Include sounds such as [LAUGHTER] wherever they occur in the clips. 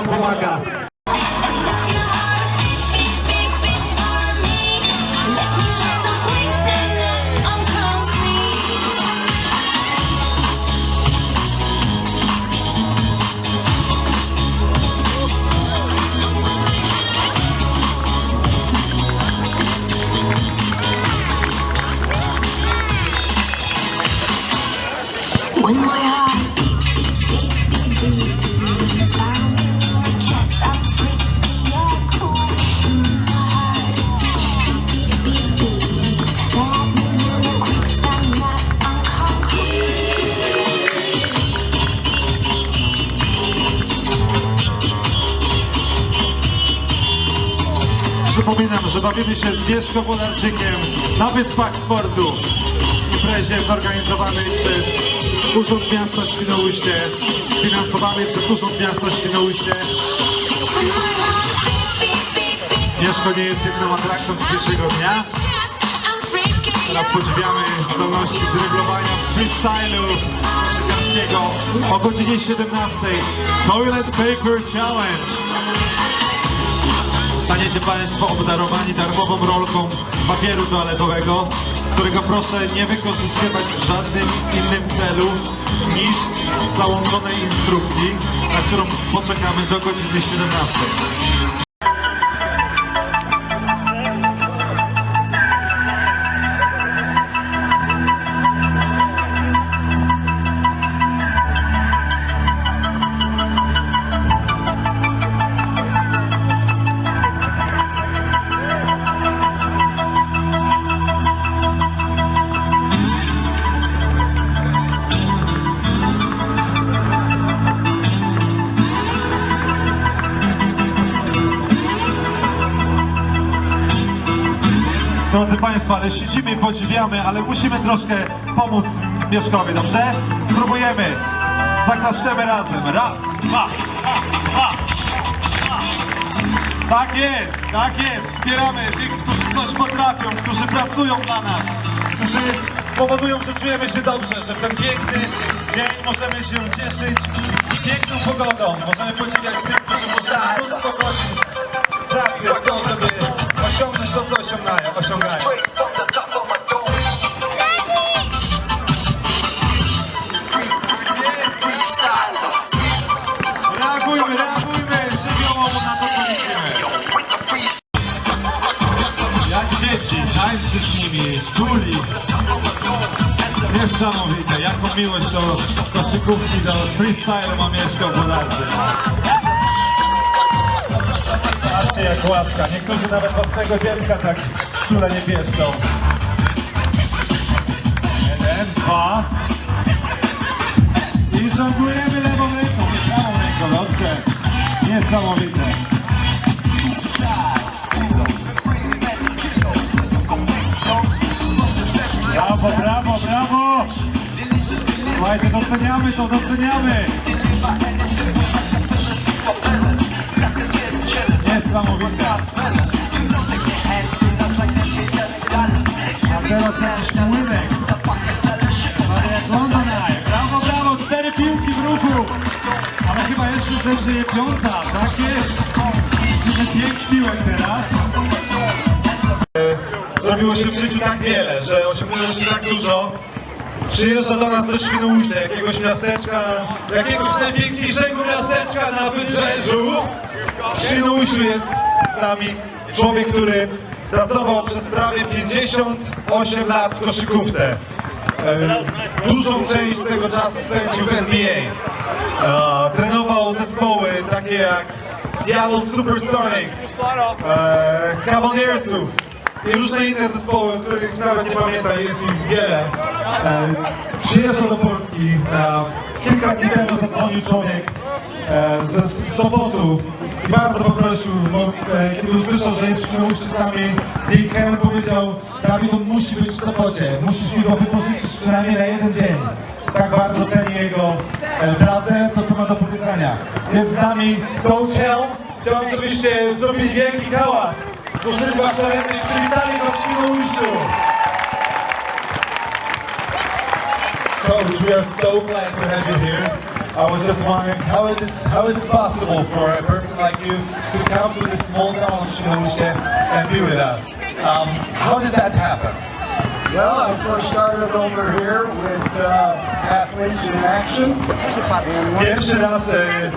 nam pomaga. Przypominam, że bawimy się z Mieszko Wodarczykiem na Wyspach Sportu. Imprezie zorganizowanej przez Urząd Miasta Świnoujście, finansowanej przez Urząd Miasta Świnoujście. Nie jest jedyną atrakcją dzisiejszego dnia. Teraz podziwiamy zdolności dyryglowania freestylu o godzinie 17. Toilet Paper Challenge. Staniecie Państwo obdarowani darmową rolką papieru toaletowego, którego proszę nie wykorzystywać w żadnym innym celu niż w załączonej instrukcji, na którą poczekamy do godziny 17. ale siedzimy i podziwiamy, ale musimy troszkę pomóc Mieszkowi, dobrze? Spróbujemy. Zaklaszczemy razem. Raz, dwa, dwa, dwa. Tak jest, tak jest. Wspieramy tych, którzy coś potrafią, którzy pracują dla nas, którzy powodują, że czujemy się dobrze, że w ten piękny dzień możemy się cieszyć piękną pogodą. Możemy podziwiać tych, którzy uspokoić pracę w to, żeby to, co osiągają. osiągają. Freestyle Reagujmy, reagujmy żywiołowo na to, co widzimy. freestyle. Jak dzieci, tańczy z nimi, czuli. Niesamowite, jaką miłość do koszykówki, do freestylu ma Mieszko Patrzcie jak łaska, niektórzy nawet własnego dziecka tak czule nie pieszczą. Jeden, dwa. I żonglujemy lewą ręką, nie prawą ręką, dobrze. Niesamowite. Brawo, brawo, brawo! Słuchajcie, doceniamy to, doceniamy! Niesamowite! A teraz. Brawo, brawo! Cztery piłki w ruchu! Ale chyba jeszcze będzie piąta, tak jest! Pięć piłek teraz. Zrobiło się w życiu tak wiele, że osiągnęło się tak dużo. Przyjeżdża do nas do Świnoujścia, jakiegoś miasteczka, jakiegoś najpiękniejszego miasteczka na wybrzeżu. W Świnoujściu jest z nami człowiek, który pracował przez prawie 58 lat w koszykówce. E, Dużą część z tego czasu spędził w NBA. E, Trenował zespoły takie jak Seattle Supersonics, e, Cavaliersów i różne inne zespoły, których nawet nie pamiętam, jest ich wiele. E, przyjeżdżał do Polski. E, kilka dni temu zadzwonił człowiek e, ze z Sopotu i bardzo poprosił, bo e, kiedy usłyszał, że jest z nami, Dick Hen powiedział, Dawid, on musi być w Sopocie, musisz mi go wypożyczyć przynajmniej na jeden dzień. Tak bardzo ceni jego e, pracę, to co ma do powiedzenia. Jest z nami Coach Helm. Chciałbym, żebyście zrobili wielki hałas. Złożyli wasze ręce i przywitali go w Świnoujściu. Coach, we are so glad to have you here. I was just wondering how it is how is it possible for a person like you to come to this small town of Świnoujście and be with us? Um, how did that happen? Well, I first started over here with uh, Athletes in Action. Pierwszy raz e,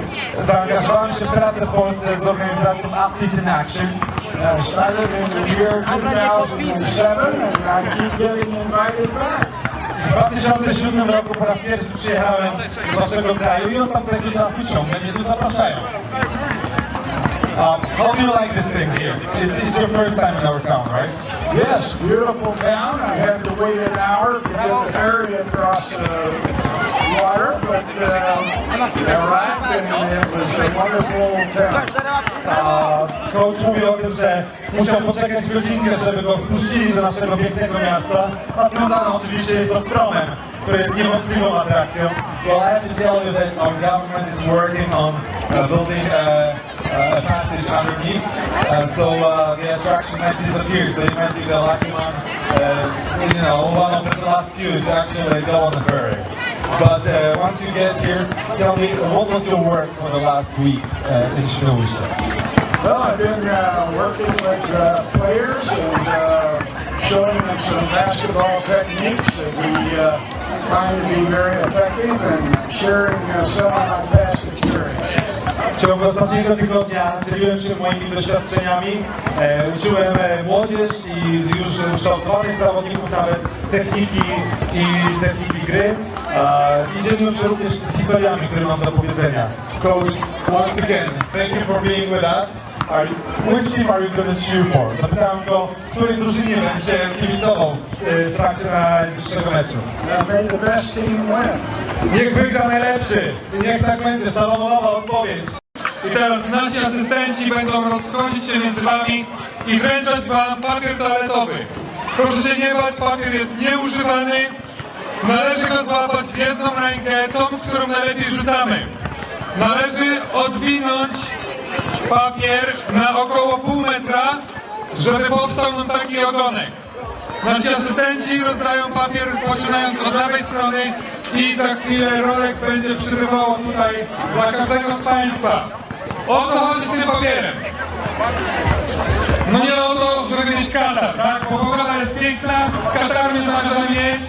zaangażowałem się w pracę w Polsce z organizacją Athletes in Action. I started in the year 2007, and I keep getting invited back. W 2007 roku po raz pierwszy przyjechałem do waszego kraju i od tamtego czasu ciągle mnie tu zapraszają. Um, how do you like this thing here? It's, it's your first time in our town, right? Yes, beautiful town. I had to wait an hour to get the ferry across the water, but uh, I arrived and it was a wonderful town. A coach mówi o tym, że musiał poczekać godzinkę, żeby go wpuścili do naszego pięknego miasta, a związane oczywiście jest to z promem, który jest niewątpliwą atrakcją. Well, I have to tell you that our government is working on uh, building uh, uh, a passage underneath, and so uh, the attraction might disappear, so you might be the lucky one, uh, you know, one of the last few to actually go on the ferry. But uh, once you get here, tell me, what was your work for the last week uh, in Świnoujście? Well, I've been uh, working with uh, players and uh, showing them some basketball techniques that we uh, find to be very effective and sharing some of my past. W ciągu ostatniego tygodnia dzieliłem się moimi doświadczeniami, e, uczyłem e, młodzież i już ukształtowanych zawodników nawet techniki i techniki gry e, i dzieliłem się również historiami, które mam do powiedzenia. Coach, once again, thank you for being with us. Are, which team are you going to cheer for? Zapytałem go, której drużynie będzie kibicował w e, trakcie najbliższego meczu. May the best team win. Niech wygra najlepszy niech tak będzie, Salomonowa odpowiedź. I teraz nasi asystenci będą rozchodzić się między wami i wręczać wam papier toaletowy. Proszę się nie bać, papier jest nieużywany. Należy go złapać w jedną rękę, tą, w którą najlepiej rzucamy. Należy odwinąć papier na około pół metra, żeby powstał nam taki ogonek. Nasi asystenci rozdają papier, poczynając od lewej strony i za chwilę rolek będzie przybywało tutaj dla każdego z Państwa. O co chodzi z tym papierem? No nie o to, żeby mieć katar, tak? Bo pogoda jest piękna, kataru nie zamierzamy mieć,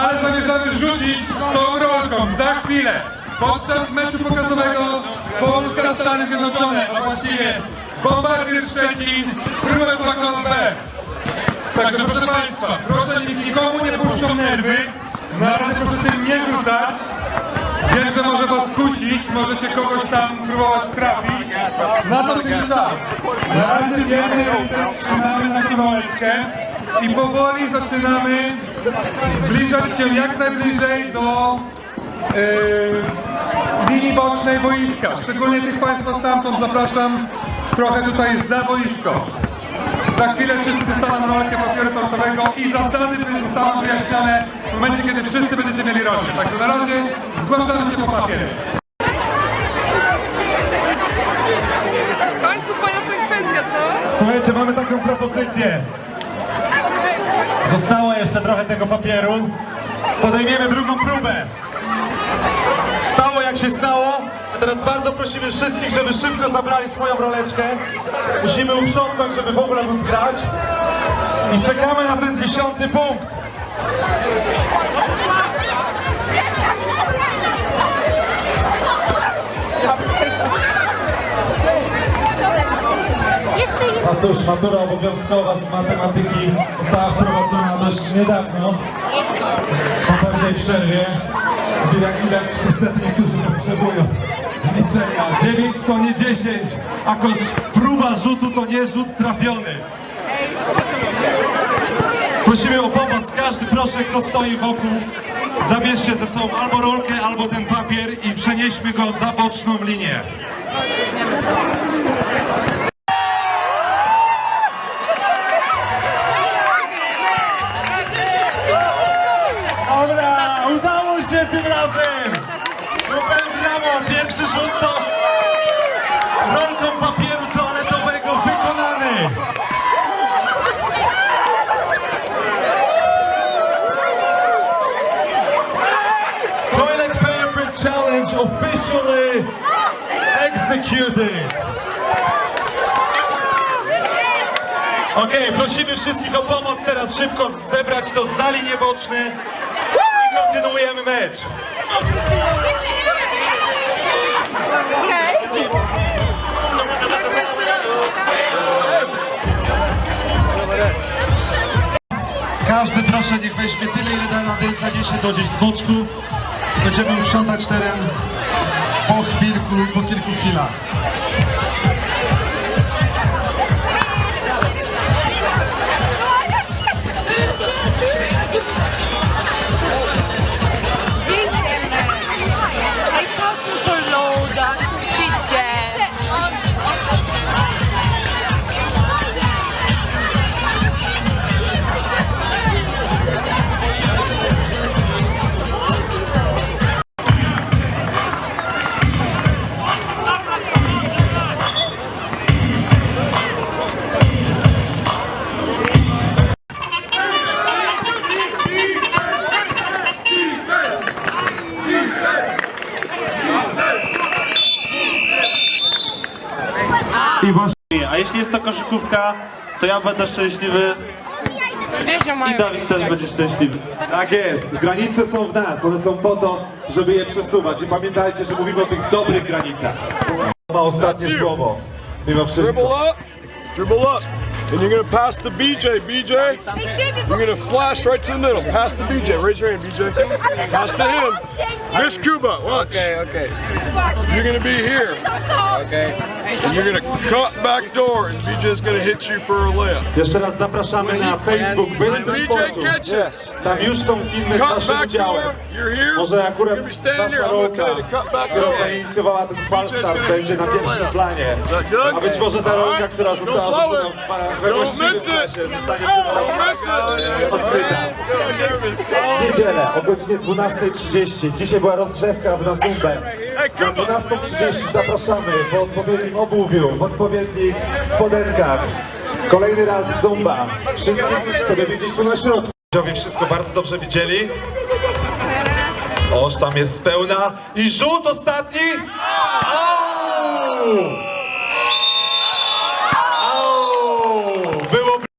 ale zamierzamy rzucić tą rolką za chwilę. Podczas meczu pokazowego Polska-Stany Zjednoczone, a właściwie Bombardier Szczecin, Królek Bakon. Także proszę Państwa, proszę nikomu nie puszczą nerwy. Na razie proszę tym nie rzucać. Wiem, że może Was kusić, możecie kogoś tam próbować trafić. Na to ten czas. Na razie ręce trzymamy naszą roleczkę i powoli zaczynamy zbliżać się jak najbliżej do yy, linii bocznej boiska. Szczególnie tych Państwa stamtąd zapraszam trochę tutaj za boisko. Za chwilę wszyscy dostaną rolkę papieru toaletowego i zasady zostaną wyjaśnione w momencie, kiedy wszyscy będziecie mieli rolkę. Także na razie zgłaszamy się po papiery. W końcu fajna frekwencja, co? Słuchajcie, mamy taką propozycję. Zostało jeszcze trochę tego papieru. Podejmiemy drugą próbę. Stało jak się stało. A teraz bardzo prosimy wszystkich, żeby szybko zabrali swoją roleczkę. Musimy uprzątnąć, żeby w ogóle móc grać. I czekamy na ten dziesiąty punkt. A cóż, matura obowiązkowa z matematyki została wprowadzona dość niedawno, po pewnej przerwie. Jak widać, niestety niektórzy potrzebują liczenia. 9 to nie 10, a próba rzutu to nie rzut trafiony. Prosimy o pomoc, każdy proszę, kto stoi wokół, zabierzcie ze sobą albo rolkę, albo ten papier i przenieśmy go za boczną linię. Executed. Okej, prosimy wszystkich o pomoc teraz szybko zebrać to za linię boczne i kontynuujemy mecz. Każdy proszę niech weźmie tyle ile da rady, zaniesie to gdzieś z boczku. Będziemy sprzątać teren po chwilku, po kilku chwilach. Jeśli jest to koszykówka, to ja będę szczęśliwy i Dawid też będzie szczęśliwy. tak jest. Granice są w nas. One są po to, żeby je przesuwać. I pamiętajcie, że mówimy o tych dobrych granicach. Ma ostatnie słowo. Mimo wszystko. Dribble up, dribble up, and you're gonna pass the BJ. BJ, you're gonna flash right to the middle. Pass the BJ. Raise your hand, BJ. [LAUGHS] Pass to him. Miss Cuba, watch. Okay, okay. You're gonna be here. Okay. And you're gonna cut back door, and BJ's gonna hit you for a layup. Jeszcze raz zapraszamy na Facebook When Wyspy BJ Sportu. catches, Tam już są filmy z cut naszym back udziałem. door. You're here. Może akurat You're gonna be nasza here. Gonna rolka, tell you to cut back która door. zainicjowała ten falstart, będzie na pierwszym planie. A być może ta rolka, która została Don't rzucona w- we właściwym czasie, zostanie Don't przed miss it. odkryta. W niedzielę o godzinie 12.30. Dzisiaj była rozgrzewka w Nasumbę. Na 12.30 zapraszamy w odpowiednim obuwiu, w odpowiednich spodenkach. Kolejny raz Zumba. Wszystkich chcemy wiedzieć tu na środku. Widzowie wszystko bardzo dobrze widzieli. Oż tam jest pełna. I rzut ostatni. Au!